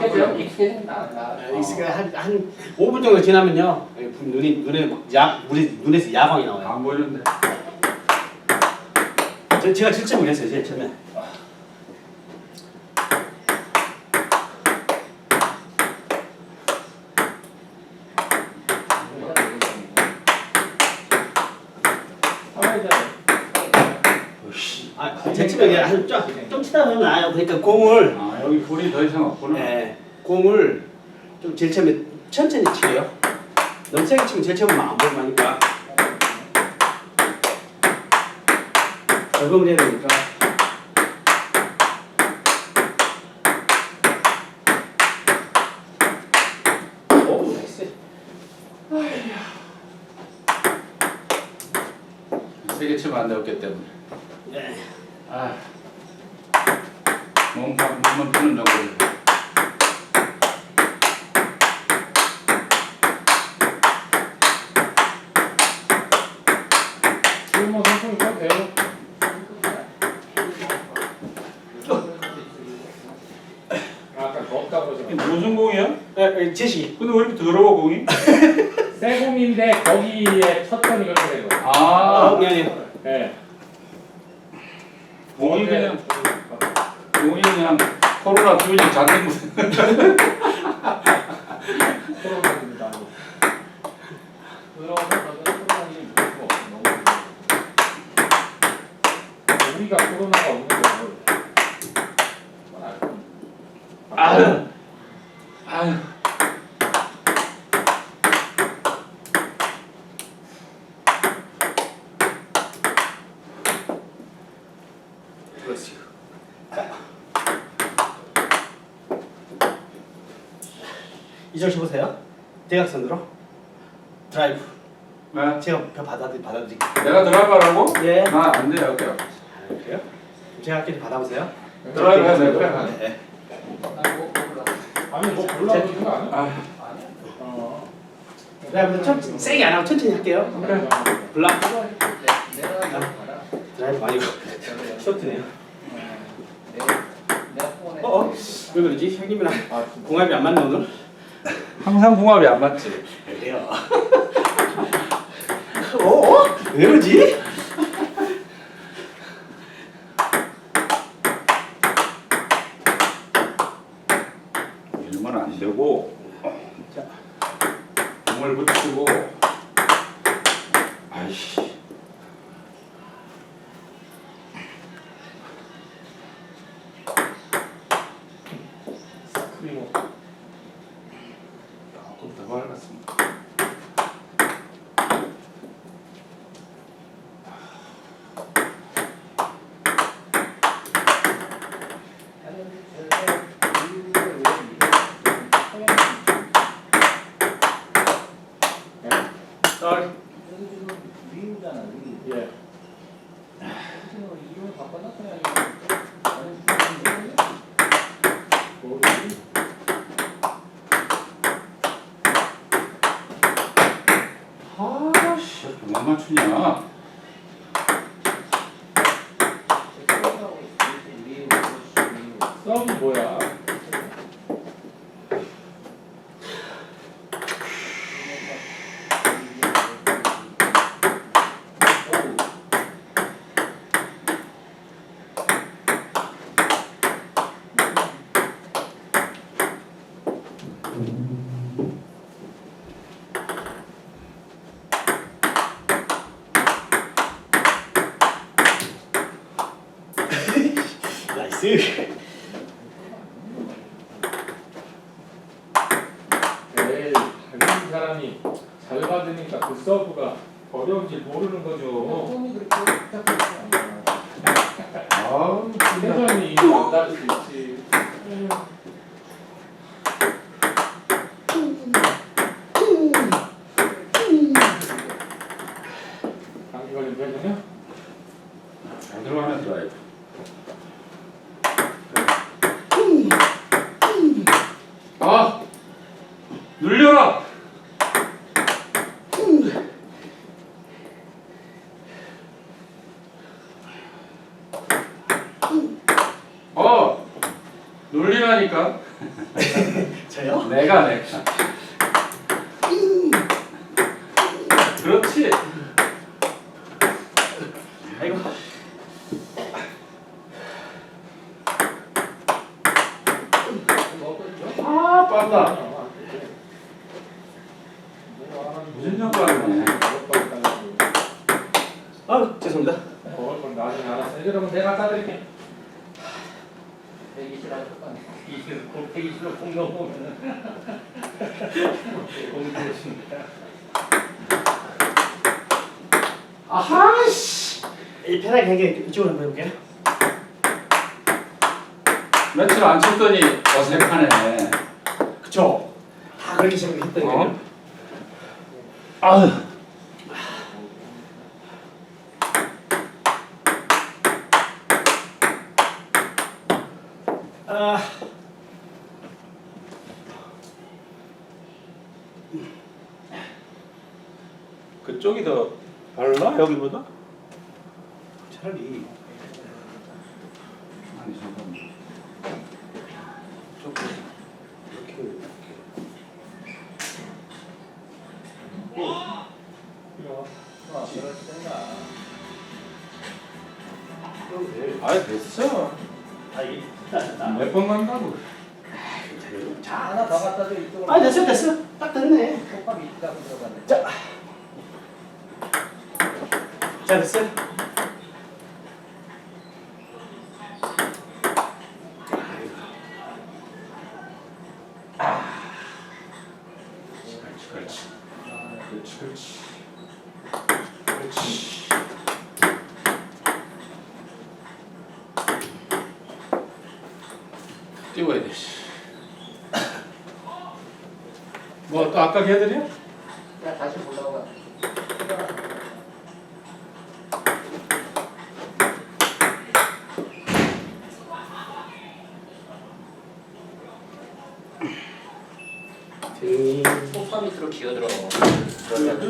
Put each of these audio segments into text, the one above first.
익숙해져요? 익숙해진다. 나. 네, 익숙해 한한 5분 정도 지나면요 예, 눈이 눈에 막 야 물이 눈에서 야광이 나와요. 안 보이는데. 저, 제가 실제 그랬어요 제일 처음에. 아, 제일 처음에 한좀 좀 치다 보면 나요. 그러니까 공을 아 여기 불이 더 이상 없구나. 네, 공을 좀 제일 처음에 천천히 치래요. 너무 세게 치면 제일 처음에 안 보이면 하니까 적응을 해야 되니까. 오, 나이스. 세게 치면 안 되었기 때문에. 네. 아. 몸, 몸만 푸는 정도. 지금 뭐 선풍기 켜도 돼요? 아까 덥다 그러죠. 무슨 공이야? 네, 네, 제시. 근데 왜 이렇게 더러워 공이? 새 공인데 거기에 첫 턴이 그렇게 된 거예요. 아, 아, 미안해요. 네. 공이 그냥 공이 그냥 코로나 주지 잔뜩 무슨. 코로나입니다. 들어오면 저는 코로나니 무슨 거 없어. 우리가 코로나가 없는 거 모르. 그건 알고. 아유. 아유. 그렇지. 이정 씨 보세요. 대각선으로 드라이브. 네. 제가 그 받아들 받아드릴게요. 내가 드라이버라고? 예. 나안 돼요, 여기. 아, 그래요? 제가 할게 받아보세요. 드라이브 해야 될 거야. 네. 아니 뭐 골라보는 거 아니야? 아, 어. 드라이브 좀 세게 안 하고 천천히 할게요. 그래. 블락. 드라이브 아니고 쇼트네요. 어? 어? 왜 그러지? 형님이랑 아, 공합이 안 맞네 오늘? 항상 궁합이 안 맞지. 그래요. 어? 어? 왜 그러지? 이러면 안 되고. 자, 공을 붙이고. 아이씨. 그리고 조금 더 밝았습니다. 썰. 예. 모르지? 그만 맞추냐? 썸이 뭐야? 나이스. 에이, 받는 사람이 잘 받으니까 그 서브가 어려운지 모르는 거죠. 아우, 회전이 안수 있지. 감기 걸린 회전이요? 잘 들어가는 드라이브. 아! 눌려라! 어! 놀리라니까. 저요? 내가 내가. 그렇지. 아이고. 아 빤다. 무슨 연관이네. 아 죄송합니다. 먹을 건 나중에 알아서 여러분 내가 싸드릴게. 대기실하고 똑같네. 대기실, 공- 대기실로 공 넘어오면은 공이 되신다. 아하 씨. 이 편하게 하게 이쪽으로 한번 해볼게요. 며칠 안 쳤더니 어색하네. 그쵸? 다 그렇게 생각했더니 어? 아유. 아 그쪽이 더 발라 여기보다? 아 됐어 됐어 딱 됐네. 자, 자 됐어요. 그렇지 그렇지. 그렇지 그렇지. 그렇지. 띄워야 돼. 뭐또 아까 걔들이야? 야, 다시 올라가. 등이 소파 밑으로 기어들어. 그?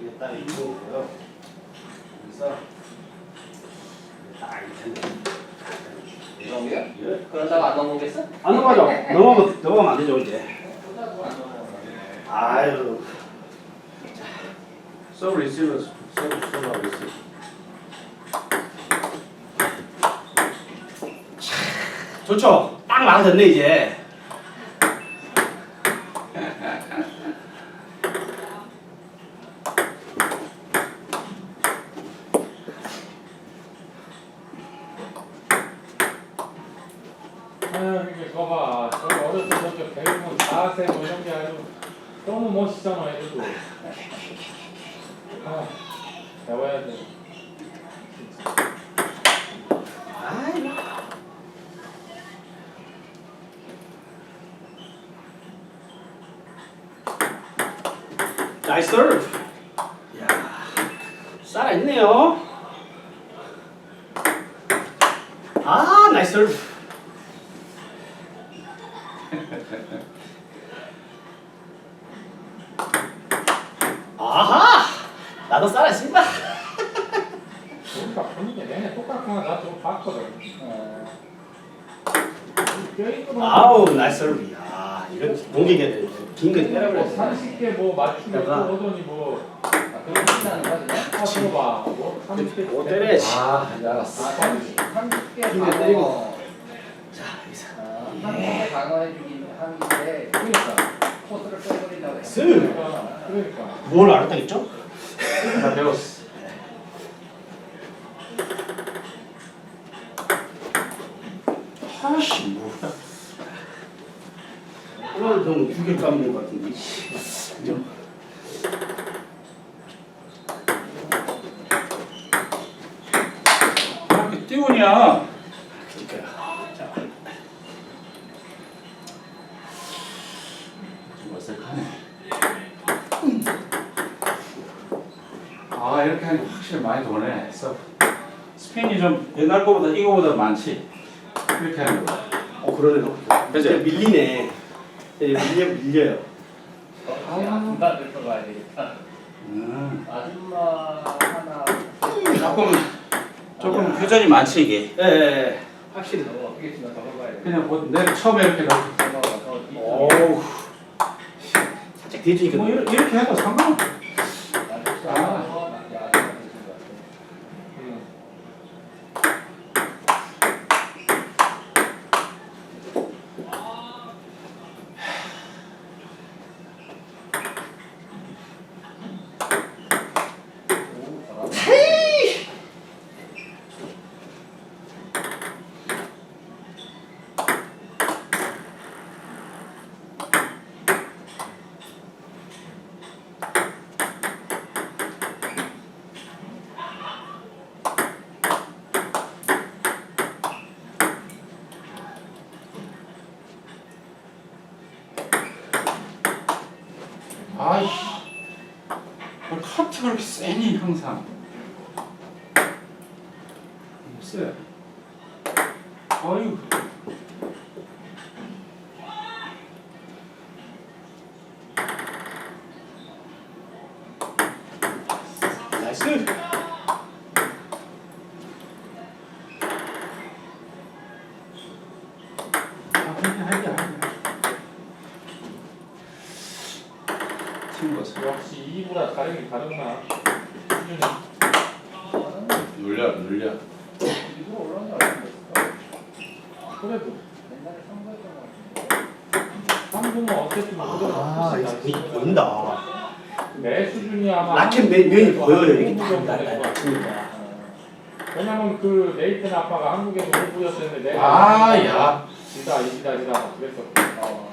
이게 딱 이거고요 여기서 딱 이렇게 이런 그러다가 안 넘어오겠어? 안 넘어가죠. 넘어가면 넘어가면 안 되죠 이제. 아유. 서브 리시브 서브 소나 리시브. 좋죠? 딱 마음 됐네 이제 아유 이게 거봐 저 어렸을 때 저렇게 배우면 자세 뭐 이런 게 아주 너무 멋있잖아 애들도 아 배워야 돼 아이고 나이스 서브 야 살아있네요 아 나이스 서브 아하 나도 살아있습니다 우리가 게 내내 똑같구나 나좀 봤거든 어. 아우 나이스 서브 야 이런 공격해야 되는데 긴거 뭐 때려버렸어 30개 뭐 내가- 또 오더니 뭐 아, 그런 거 그냥? 아, 들어봐 뭐 30개 못 때려 씨. 아 알았어. 아, 30, 30개 힘을 방어. 때리고. 자 여기서 아, 30개 방어해주긴 하는데 그러니까 코스를 빼버리려고 해. 쓱. 그러니까 그러니까 뭘 알았다겠죠? 나 배웠어. 아씨 뭐야 오늘 너무 두개 까먹는 것 같은데 그죠? 이렇게 띄우냐? 그니까요 자 좀 어색하네. 아 이렇게 하니까 확실히 많이 도네. 서 스핀이 좀 옛날 거보다 이거보다 많지. 이렇게 하는 거. 어 그러네요. 그죠? 진짜 밀리네. 예, 밀려 밀려요. 중간 들어 가야 되겠다. 음. 아줌마 하나. 조금 조금 회전이 많지 이게. 예, 예. 확실히. 너무 어떻겠지만 더 가야 돼. 그냥 뭐 내가 처음에 이렇게 넣고 넘어가서 뒤쪽에 어우. 살짝 뒤지니까. 뭐 이렇게, 이렇게 해도 상관없어. 아. 야, 음. 아이씨. 왜 카트가 그렇게 세니 항상. 세. 아유. 나이스. 아 그냥 하게 하게. 튄 것은. 역시 이보다 다르긴 다르구나. 수준이. 눌려 눌려. 이거 올라온 줄 알았는데. 그래도 옛날에 선거했던 것 같은데. 한국은 어쨌든 그대로 아, 훨씬 이거 낫지. 보인다. 내 수준이 아마 라켓 면, 면이 보여요. 이게 한국 다 정도 나- 될 나- 거야. 낮으니까. 왜냐면 그 네이튼 아빠가 한국에서 공부였었는데 내가 아, 야. 지다 이지다 지다. 어.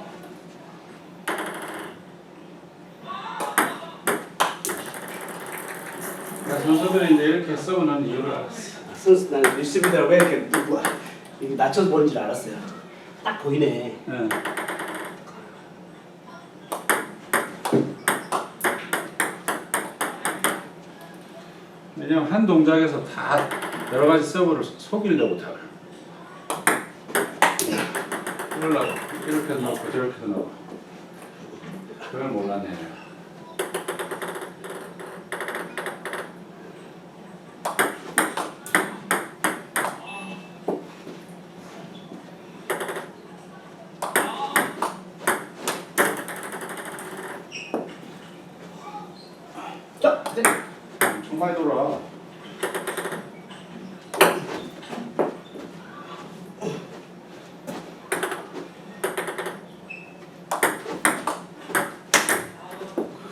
나 선수들이 이제 이렇게 써보는 이유를 알았어. 선수 나는 뉴스비드라 왜 이렇게 누구 이게 낮춰서 보는 줄 알았어요. 딱 보이네. 응. 왜냐면 한 동작에서 다 여러 가지 서브를 속이려고 다 그러려고 이렇게 넣고 저렇게 넣고 그걸 몰랐네 자, 이제 엄청 많이 돌아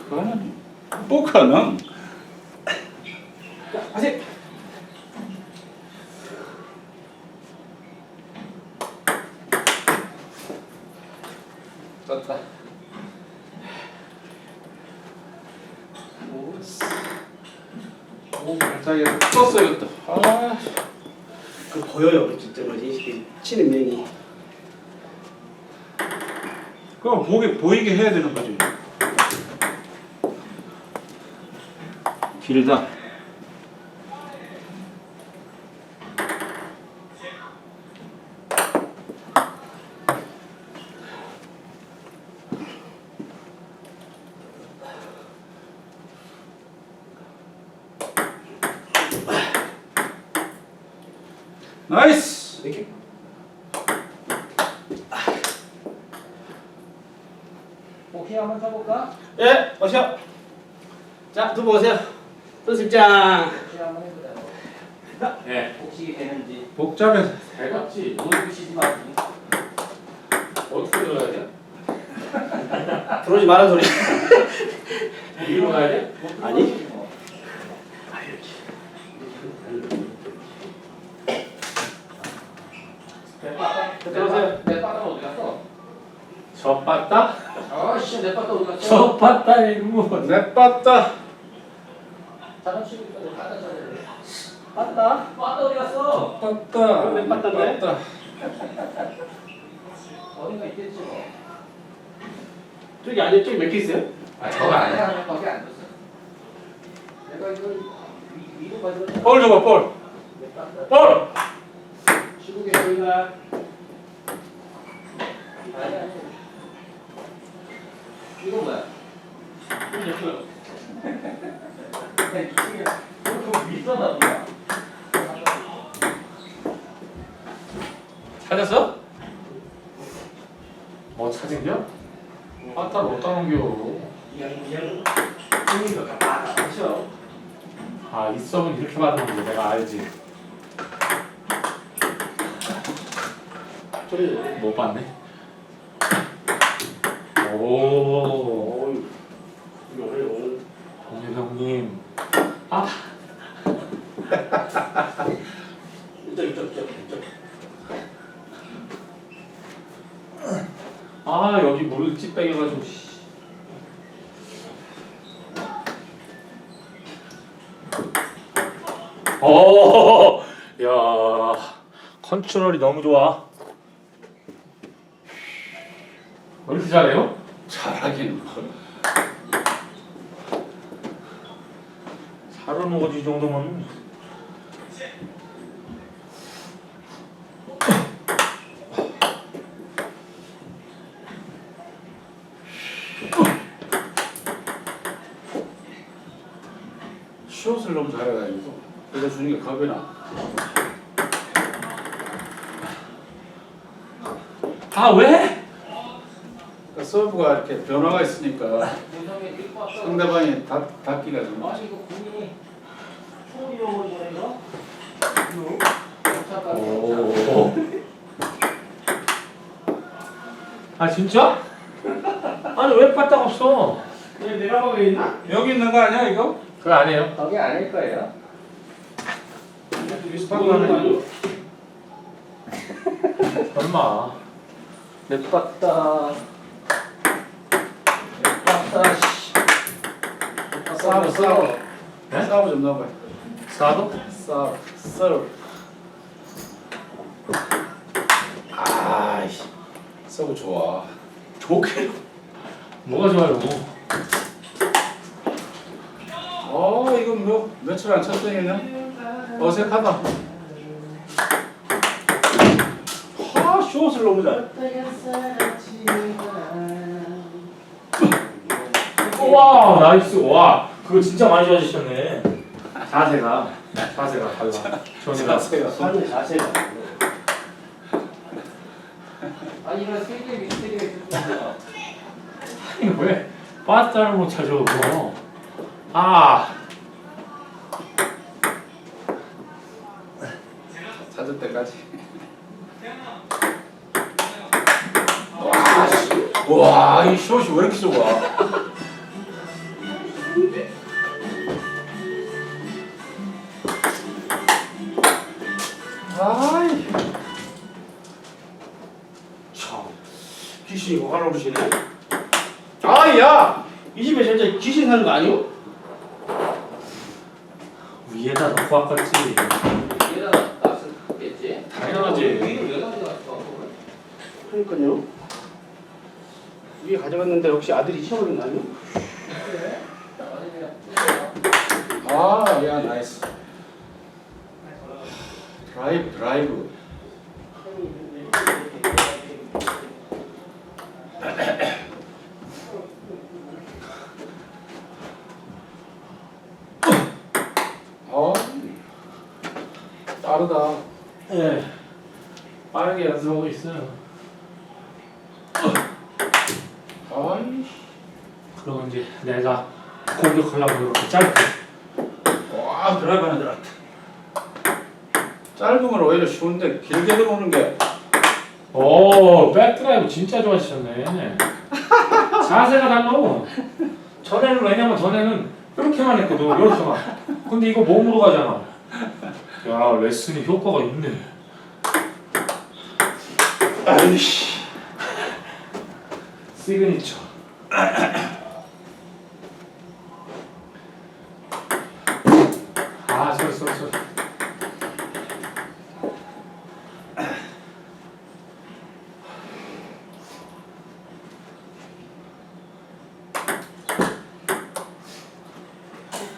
그거는 포커는 아직 떴다 오 발차기 떴어 이것도 아그 보여요. 진짜 뭐지? 그 치는 면이. 그거 보게 보이게 해야 되는 거지 길다 나이스 이렇게. 복싱 한번 쳐볼까? 예, 오세요. 자, 두분 오세요. 입장. 복싱 한번 해보자. 네. 복싱이 되는지. 복잡해서 대같이 오늘 쉬지 마. 어떻게 들어야 돼? 들어오지 말란 소리. 위로 가야 돼? 아니? 어. 아, 이렇게. 내 빠따. 들어오세요. 내 빠따 어디 갔어? 저 빠따? 아씨 내 빠따 어디 갔어? 저 빠따 이거 내 빠따 잠깐 있어. 내 빠따 돼. 빠따? 빠따 어디 갔어? 빠따 내 빠따인데? 빠따 어딘가 있겠지 뭐. 저기 안에 저기 몇 개 있어요? 아 저거 아니야 거기 안 줬어. 내가 이걸 위- 위로 가지고. 볼 줘봐 볼 볼! 치고 계십니다. 아니 아니. 이거 뭐야? 찾았어? 뭐 찾은겨? 빠따를 어디다 넘겨? 형님도 다 그렇죠. 아, 이 썸은 이렇게 받는 거 내가 알지. 저리. 못 봤네. 오, 동일 형님. 아. 아 여기 물을 찌빼겨가지고. 씨. 오, 야, 컨트롤이 너무 좋아. 왜 이렇게 잘해요? 잘하긴 뭐. 거지 이 정도면. 숏을 너무 잘해가지고 이거 주는 게 겁이 나. 아 왜? 서브가 이렇게 변화가 있으니까. 상대방이 닿, 닿기가 좀 아니 이거 공이 총이 잃어버리네 이거. 오. 아 진짜? 아니 왜 빠딱 없어? 왜 내가 거기 있나? 여기 있는 거 아니야 이거? 그거 아니에요. 거기 아닐 거예요. 비슷한 거 아니야? 설마. 몇 봤다. 몇 봤다. 씨. 싸워 싸워. 네? 싸워 좀 넣어봐. 사도? 싸워. 서브. 아이씨. 서브 좋아. 좋게. 뭐가 좋아요? 어 이건 뭐 며칠 안 쳤더니냐? 어색하다. 하 숏을 너무 잘. 와 나이스 와 그거 진짜 많이 좋아지셨네. 자세가 자세가 달라. 전이가 자세가. 사는 자세가. 아 이런 세계 미스터리가 있었구나. 이거 왜 빠따를 못 찾아 그거? 아 찾을 때까지. 와, 이 숏이 왜 이렇게 좋아? 아이, 참. 귀신이 화를 오르시네. 아, 야! 이 집에 진짜 귀신 사는 거 아니오? 위에다 넣고 아깝지. 얘가 낯을 당연하지. 왜 가져갔어? 그러니까요. 위에 가져갔는데 혹시 아들이 치워버린 거 아니오? 그래? 아니 그냥 아, 야, 나이스. 드라이브, 드라이브. 어, 빠르다. 예. 빠르게 연습하고 있어요. 아이, 그리고 이제 내가 공격하려고 이렇게 짧게. 와, 드라이브 하나 들어갔다. 짧으면 오히려 쉬운데 길게 들어오는 게 오, 백드라이브 진짜 좋아지셨네. 자세가 달라. 전에는 왜냐면 전에는 이렇게만 했거든. 이렇게만. 근데 이거 몸으로 가잖아. 야, 레슨이 효과가 있네. 아이씨. 시그니처. 아, 소리 소리 소리.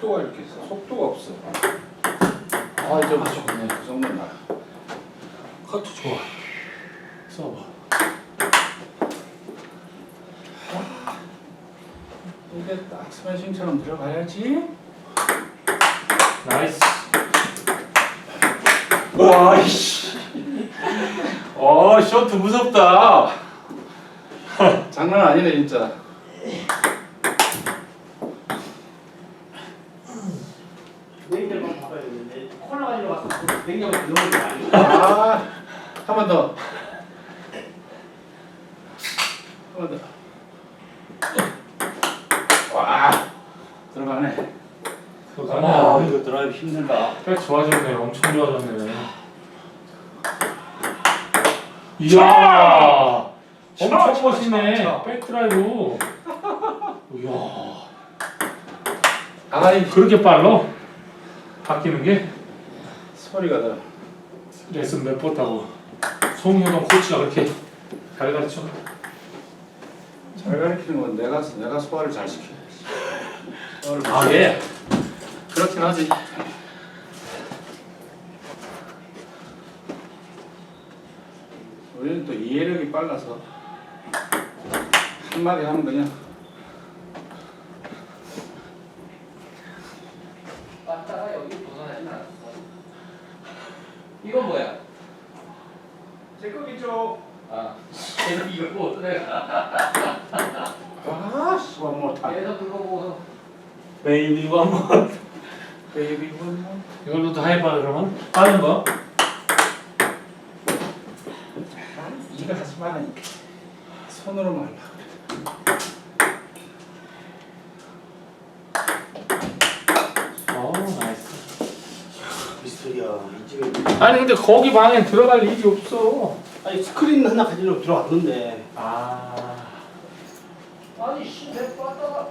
속도가 이렇게 있어. 속도가 없어. 아, 좀 좋네. 그 정도는 나. 커트 좋아. 써봐. 이게 딱 스매싱처럼 들어가야지. 나이스. 와 이씨. 어 쇼트 무섭다. 장난 아니네 진짜. 냉장고 봐봐야 되는데 콜라 가지러 넣는 거 아니야? 아, 한 번 더. 한 번 더. 와, 들어가네. 그거 아. 이거 드라이브 힘들다. 꽤 좋아졌네. 엄청 좋아졌네. 이야. 엄청 멋있네. 백 드라이브. 이야. 아이, 그렇게 빨라? 바뀌는 게? 소리가 더. 레슨 몇 번 타고. 송효동 코치가 그렇게 잘 가르쳐. 잘 가르치는 건 내가 내가 소화를 잘 시켜. 소화를 못 아, 시켜. 예. 그렇긴 하지. 우리는 또 이해력이 빨라서 한 마디 하면 그냥 빠따가 여기 벗어나진 않았어. 이건 뭐야? 제 거겠죠. 아, 계속 이거 보고 내가 아, 수화 못하. 계속 그거 보고서 베이비 원먼. 베이비 원. 이걸로 다 해봐, 그러면. 빠른 거. 이거 하지 말라니까. 손으로 말라. 어, 나이스. 미스터리야 이 집에. 아니, 근데 거기 방에 들어갈 일이 없어. 아니 스크린 하나 가지러 들어왔는데 아. 아니 씨, 내 빠따가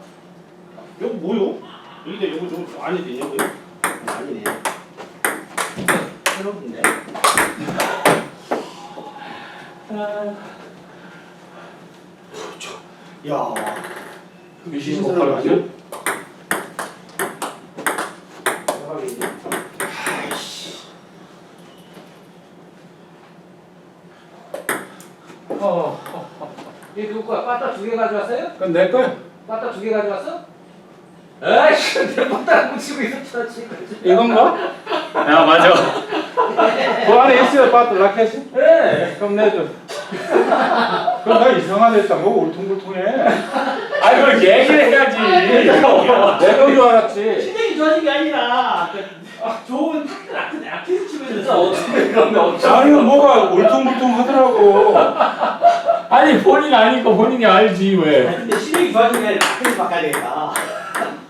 여기 뭐요? 여기다 요거 좀 안에 되냐고요? 아니네. 새로운데. 야. 미신 고팔 맞아? 거야? 빠따 두 개 가져왔어요? 그건 내 거야. 빠따 두 개 가져왔어? 에이씨, 내 빠따 묻히고 있었잖아 지금. 이건가? 야 맞아. 그 안에 있어요, 빠트 라켓이? 네. 그럼 내줘. 그럼 나 이상하다 했다. 뭐 울퉁불퉁해. 아니, 그걸 얘기를 해야지. 내건 줄 알았지. 실력이 좋아진 게 아니라 아, 좋은 라켓 라켓 치면서 진짜 어떻게 그런 거 없어? 아니 뭐가 울퉁불퉁 하더라고. 아니, 본인 아니까 본인이 알지, 왜. 근데 실력이 아니라 라켓을 바꿔야 되겠다.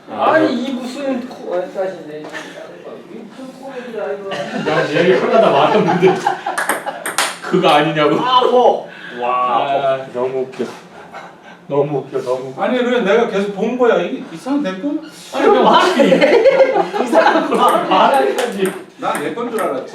아니 이 무슨 코에까지네. 무슨 코에이다 이거. 난 얘기 하나다 말았는데. 그거 아니냐고. 아 뭐. 아, 너무 웃겨. 너무 웃겨, 너무 웃겨. 아니 그래 내가 계속 본 거야. 이게 이상 내 거? 아니, 그럼 말해. 이상한 거 말해야지. 나내 건 줄 알았지.